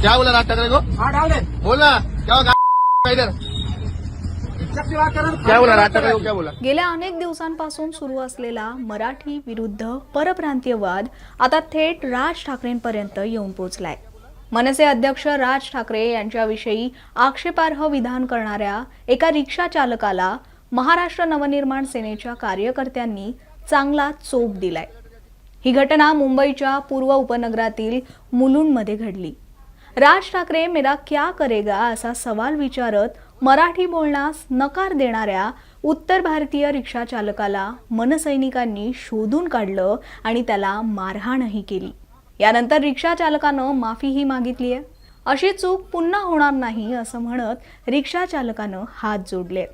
क्या बोला राज ठाकरे को? हाँ डाल दे। बोल ना क्या इधर? हूँ। क्या बोला राज ठाकरे को क्या बोला? गेल्या अनेक दिवसांपासून सुरू असलेला मराठी विरुद्ध परप्रांतीय वाद आता थेट राज ठाकरेंपर्यंत येऊन पोहोचलाय मनसे अध्यक्ष राज ठाकरे यांच्याविषयी आक्षेपार्ह विधान करणाऱ्या एका रिक्षा चालकाला महाराष्ट्र नवनिर्माण सेनेच्या कार्यकर्त्यांनी चांगला चोप दिलाय. ही घटना मुंबईच्या पूर्व उपनगरातील मुलुंडमध्ये घडली. राज ठाकरे मेरा क्या करेगा असा सवाल विचारत मराठी बोलण्यास नकार देणाऱ्या उत्तर भारतीय रिक्षा चालकाला मनसैनिकांनी शोधून काढलं आणि त्याला मारहाणही केली. यानंतर रिक्षा चालकानं माफीही मागितली आहे. अशी चूक पुन्हा होणार नाही असं म्हणत रिक्षा चालकानं हात जोडले.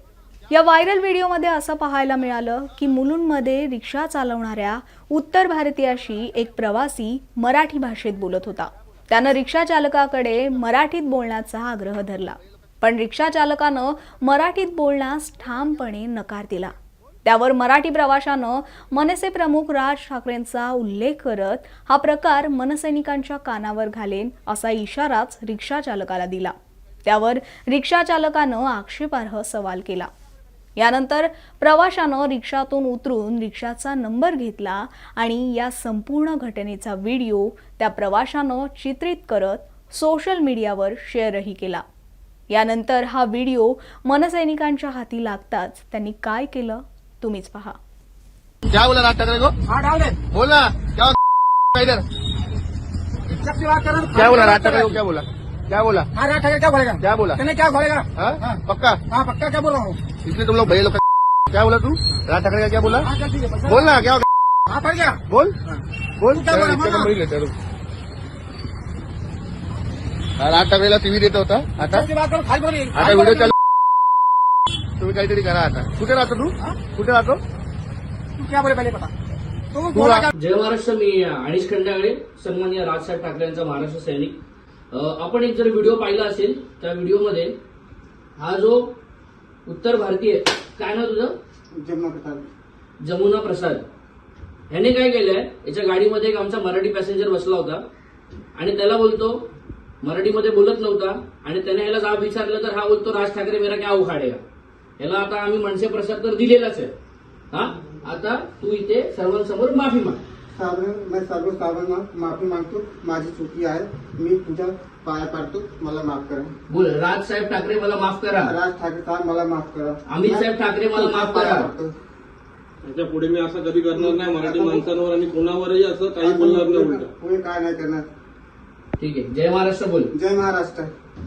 या व्हायरल व्हिडिओमध्ये असं पाहायला मिळालं की मुलुंडमध्ये रिक्षा चालवणाऱ्या उत्तर भारतीयाशी एक प्रवासी मराठी भाषेत बोलत होता. त्यानं रिक्षा चालकाकडे मराठीत बोलण्याचा आग्रह धरला. पण रिक्षा चालकानं मराठीत बोलण्यास ठामपणे नकार दिला. त्यावर मराठी प्रवाशानं मनसे प्रमुख राज ठाकरेंचा उल्लेख करत हा प्रकार मनसैनिकांच्या कानावर घालेन असा इशाराच रिक्षा चालकाला दिला. त्यावर रिक्षा चालकानं आक्षेपार्ह सवाल केला. यानंतर प्रवाशानं रिक्षातून उतरून रिक्षाचा नंबर घेतला आणि या संपूर्ण घटनेचा व्हिडिओ त्या प्रवाशानं चित्रित करत सोशल मीडियावर शेअरही केला. यानंतर हा व्हिडिओ मनसैनिकांच्या हाती लागताच त्यांनी काय केलं तुम्हीच पहा. क्या बोला राज ठाकरे को? डाल दे. बोल. ना क्या हुआ? इधर सबसे बात कर रहा। क्या बोला राज ठाकरे को? क्या बोला? क्या बोला? हाँ राज ठाकरे क्या बोलेगा? क्या बोला? कहने क्या बोलेगा? हाँ? पक्का? हाँ पक्का क्या बोल रहा हूँ? इसलिए तुम लोग भैया लोग क्या बोला तू? राज ठाकरे का क्या बोला? हाँ जल्दी से बोल। बोल ना क्या होगा? हाँ पड़ गया। बोल। बोल क्या बोला, ही. हा, राज ठाकरेला टीव्ही देत होता आता? आता व्हिडिओ चालू तुम्ही काहीतरी करा आता. कुठे राहतो तू? कुठे राहतो? तू क्या बोले पहले बता तू तू बोला रा- क्या? जय महाराष्ट्र मी अनिश खंडागळे सन्माननीय राजसाहेब ठाकरे यांचा महाराष्ट्र सैनिक. आपण एक जर व्हिडिओ पाहिला असेल त्या व्हिडिओमध्ये हा जो उत्तर भारतीय काय ना तुझं? जमुना प्रसाद. जमुना प्रसाद. ह्याने काय केलंय याच्या गाडीमध्ये एक आमचा मराठी पॅसेंजर बसला होता आणि त्याला बोलतो मराठीमध्ये बोलत नव्हता आणि त्याने ह्याला जाब विचारलं तर हा बोलतो राज ठाकरे मेरा क्या उखाडेगा ह्याला आता आम्ही मनसे प्रसाद तर दिलेलाच आहे. हा? आता तू इथे सर्वांसमोर माफी माग. साधारण मैं सर्व साधारण माफी मागतो. माझी चुकी आहे. मी तुझ्या पाया पाडतो. मला माफ करा. बोल राजसाहेब ठाकरे मला माफ करा. राज ठाकरे साहेब मला माफ करा. अमित साहेब ठाकरे मला माफ करा. पडतो. याच्यापुढे मी असं कधी करणार नाही. मराठी माणसांवर आणि कोणावरही असं काही बोलणार नाही उलट. पुढे काय नाही करणार. ठीक आहे. जय महाराष्ट्र बोल. जय महाराष्ट्र.